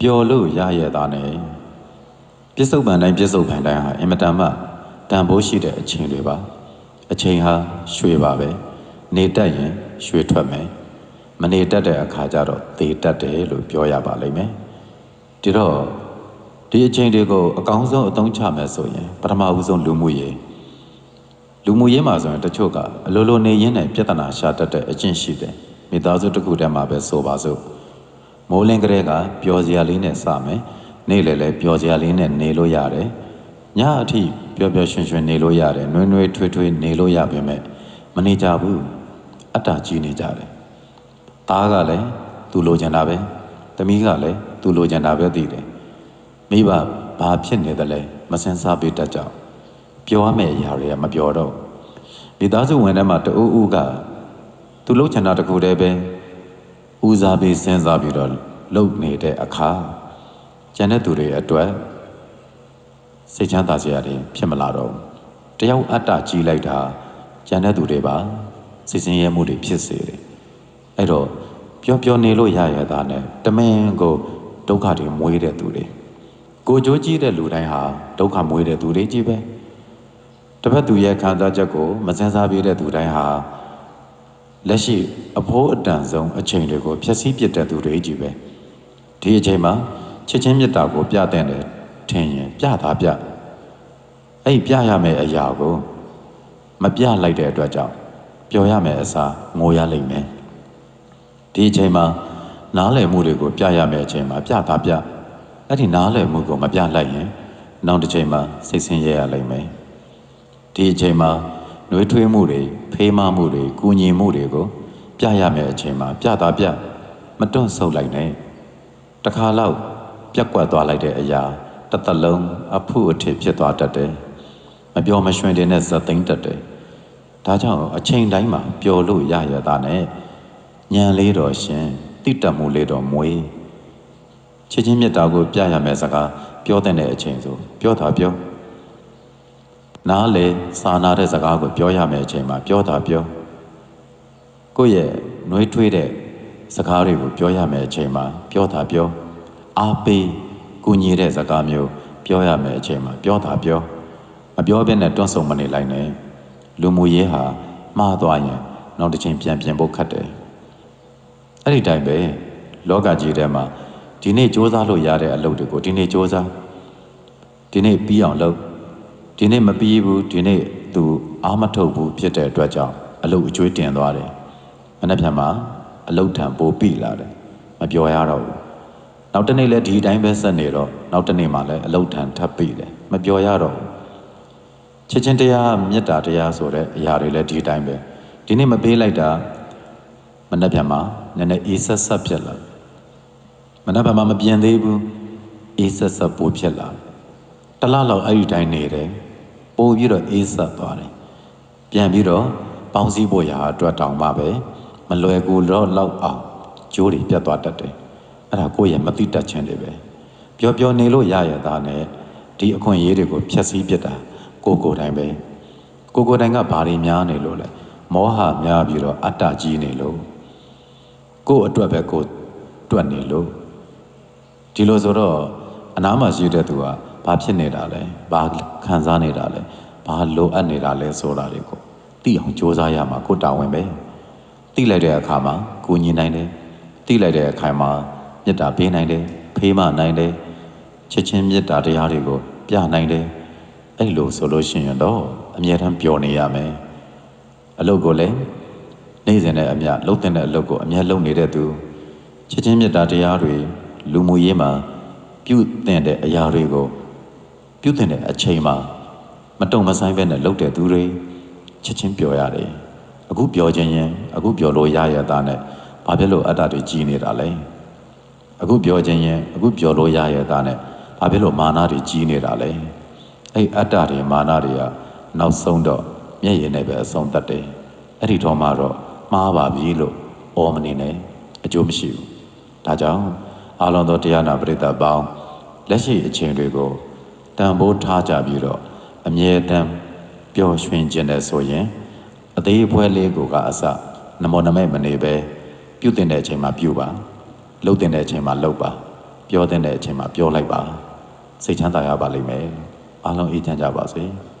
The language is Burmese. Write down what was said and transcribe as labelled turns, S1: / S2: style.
S1: ပျော်လို့ရရတာနဲ့ပြစ္ဆုတ်ပန်တိုင်းပြစ္ဆုတ်ပန်တိုင်းဟာအင်မတန်မှတန်ဖိုးရှိတဲ့အချိန်တွေပါအချိန်ဟာရွှေပါပဲနေတတ်ရင်ရွှေထွက်မယ်မနေတတ်တဲ့အခါကျတော့သေတတ်တယ်လို့ပြောရပါလိမ့်မယ်ဒီတော့ဒီအချိန်တွေကိုအကောင်းဆုံးအသုံးချမယ်ဆိုရင်ပထမဦးဆုံးလူမှုရေးလူမှုရေးမှာဆိုရင်တချို့ကအလိုလိုနေရင်းနဲ့ပြဿနာရှာတတ်တဲ့အကျင့်ရှိတယ်မိသားစုတစ်ခုတည်းမှာပဲဆိုပါစို့ မိုးလင်းကလေးကပျော်စရာလေးနဲ့စမယ်နေ့လည်းလည်းပျော်စရာလေးနဲ့နေလို့ရတယ်ညအထိပျော်ပျော်ရွှင်ရွှင်နေလို့ရတယ်နှွေးနှွေးထွေးထွေးနေလို့ရပါမယ်မနေကြဘူးအတ္တကြီးနေကြတယ်သားကလည်းသူလိုချင်တာပဲသမီးကလည်းသူလိုချင်တာပဲသိတယ်မိဘဘာဖြစ်နေတယ်လဲမစင်စားပေးတတ်ကြဘူးပြောရမယ့်အရာတွေကမပြောတော့မိသားစုဝင်ထဲမှာတအူးအူးကသူလှုပ်ချင်တာတခုတည်းပဲ ဦးစားပေးစဉ်းစားပြီးတော့လုပ်နေတဲ့အခါကျန်တဲ့သူတွေအတွက်စိတ်ချမ်းသာစရာတွေဖြစ်မလာတော့ဘူးတယောက်အတ္တကြီးလိုက်တာကျန်တဲ့သူတွေပါစိတ်ဆင်းရဲမှုတွေဖြစ်စေတယ်အဲ့တော့ပျော်ပျော်နေလို့ရရတာနဲ့တမင်ကိုဒုက္ခတွေမွေးတဲ့သူတွေကိုကြိုးကြီးတဲ့လူတိုင်းဟာဒုက္ခမွေးတဲ့သူတွေကြီးပဲတစ်ဖက်သူရဲ့ခံစားချက်ကိုမစင်စားပြတဲ့သူတိုင်းဟာ လက်ရှိအဖိုးအတန်ဆုံးအချိန်တွေကိုဖျက်ဆီးပစ်တဲ့သူတွေကြီးပဲဒီအချိန်မှာချစ်ချင်းမြတ်တာကိုပြတဲ့တယ်ထင်ရင်ပြတာပြအဲ့ဒီပြရမယ့်အရာကိုမပြလိုက်တဲ့အတွက်ကြောင့်ပျော်ရမယ့်အစားငိုရလိမ့်မယ်ဒီအချိန်မှာနားလည်မှုတွေကိုပြရမယ့်အချိန်မှာပြတာပြအဲ့ဒီနားလည်မှုကိုမပြလိုက်ရင် နောက်တစ်ချိန်မှာစိတ်ဆင်းရဲရလိမ့်မယ်ဒီအချိန်မှာ နှွေးထွေးမှုတွေဖေးမမှုတွေကူညီမှုတွေကိုပြရမယ့်အချိန်မှာပြတာပြမတွန့်ဆုတ်လိုက်နဲ့တခါတော့ပြက်ကွက်သွားလိုက်တဲ့အရာတစ်သက်လုံးအဖုအထစ်ဖြစ်သွားတတ်တယ်မပြောမရွှင်တဲ့နဲ့ဇက်သိမ့်တတ်တယ်ဒါကြောင့်အချိန်တိုင်းမှာပျော်လို့ရရတာနဲ့ညံလေးတော်ရှင်တိတတ်မှုလေးတော်မွေးချစ်ချင်းမြတ်တာကိုပြရမယ့်စကားပြောတဲ့အချိန်ဆိုပြောတာပြော နားလေစာနာတဲ့စကားကိုပြောရမယ့်အချိန်မှာပြောတာပြောကိုယ့်ရဲ့နှွေးထွေးတဲ့စကားတွေကိုပြောရမယ့်အချိန်မှာပြောတာပြောအားပေးကူညီတဲ့စကားမျိုးပြောရမယ့်အချိန်မှာပြောတာပြောမပြောဘဲနဲ့တွန့်ဆုံမနေလိုက်နဲ့လူမှုရေးဟာမှားသွားရင်နောက်တစ်ချိန်ပြန်ပြင်ဖို့ခက်တယ်အဲ့ဒီတိုင်းပဲလောကကြီးထဲမှာဒီနေ့စ조사လို့ရတဲ့အလုပ်တွေကိုဒီနေ့စ조사ဒီနေ့ပြီးအောင်လုပ် ဒီနေ့မပြီးဘူးဒီနေ့သူအားမထုတ်ဘူးဖြစ်တဲ့အတွက်ကြောင့်အလုတ်အကျွေးတင်သွားတယ်။မနေ့ပြန်မှာအလုတ်ထံပိုးပြီလာတယ်။မပြောရတော့ဘူး။နောက်တစ်နေ့လည်းဒီတိုင်းပဲဆက်နေတော့နောက်တစ်နေ့မှလည်းအလုတ်ထံထပ်ပြီတယ်။မပြောရတော့ဘူး။ချစ်ချင်းတရားမေတ္တာတရားဆိုတဲ့အရာတွေလည်းဒီတိုင်းပဲ။ဒီနေ့မပေးလိုက်တာမနေ့ပြန်မှာနည်းနည်းအေးဆက်ဆက်ဖြစ်လာတယ်။မနေ့ပြန်မှာမပြင်သေးဘူး။အေးဆက်ဆက်ပိုဖြစ်လာတယ်။တလားလောက်အဲ့ဒီတိုင်းနေတယ် ပို့ပြီးတော့အေးဆက်သွားတယ်ပြန်ပြီးတော့ပေါင်းစည်းဖို့ရာအတွက်တောင်းပါပဲမလွယ်ကူတော့လောက်အောင်ကြိုးတွေပြတ်သွားတတ်တယ်အဲ့ဒါကိုယ့်ရဲ့မသိတတ်ခြင်းတွေပဲပျော်ပျော်နေလို့ရရတာနဲ့ဒီအခွင့်အရေးတွေကိုဖျက်ဆီးပစ်တာကိုယ့်ကိုယ်တိုင်ပဲကိုယ့်ကိုယ်တိုင်ကဘာတွေများနေလို့လဲမောဟများပြီးတော့အတ္တကြီးနေလို့ကိုယ့်အတွက်ပဲကိုယ်တွက်နေလို့ဒီလိုဆိုတော့အနားမှာရှိတဲ့သူက ဘာဖြစ်နေတာလဲဘာခံစားနေတာလဲဘာလိုအပ်နေတာလဲဆိုတာတွေကိုသိအောင်စ조사ရမှာကိုယ်တာဝန်ပဲသိလိုက်တဲ့အခါမှာကိုညီနိုင်တယ်သိလိုက်တဲ့အခါမှာမေတ္တာပေးနိုင်တယ်ဖေးမနိုင်တယ်ချစ်ချင်းမေတ္တာတရားတွေကိုပြနိုင်တယ်အဲ့လိုဆိုလို့ရှိရင်တော့အမြဲတမ်းပျော်နေရမယ်အလုပ်ကိုလည်းနေ့စဉ်နဲ့အမျှလှုပ်တဲ့အလုပ်ကိုအမြဲလုပ်နေတဲ့သူချစ်ချင်းမေတ္တာတရားတွေလူမှုရေးမှာပြုတင်တဲ့အရာတွေကို ပြုတင်တဲ့အချိန်မှာမတုံမဆိုင်ပဲနဲ့လုပ်တဲ့သူတွေချက်ချင်းပြောရတယ်အခုပြောခြင်းရင်အခုပြောလို့ရရတာနဲ့ဘာဖြစ်လို့အတ္တတွေကြီးနေတာလဲအခုပြောခြင်းရင်အခုပြောလို့ရရတာနဲ့ဘာဖြစ်လို့မာနတွေကြီးနေတာလဲအဲ့အတ္တတွေမာနတွေကနောက်ဆုံးတော့မျက်ရည်နဲ့ပဲအဆုံးသတ်တယ်အဲ့ဒီတော့မှတော့မှားပါပြီလို့အော်မနေနဲ့အကျိုးမရှိဘူးဒါကြောင့်အာလွန်သောတရားနာပရိသတ်ပေါင်းလက်ရှိအချိန်တွေကို တန်ဖိုးထားကြပြီးတော့အမြဲတမ်းပျော်ရွှင်ခြင်းနဲ့ဆိုရင်အသေးအဖွဲလေးကိုကအစနမောနမဲမနေပဲပြုတ်တင်တဲ့အချိန်မှာပြုပါလှုပ်တင်တဲ့အချိန်မှာလှုပ်ပါပြောတဲ့အချိန်မှာပြောလိုက်ပါစိတ်ချမ်းသာရပါလိမ့်မယ်အားလုံးအေးချမ်းကြပါစေ။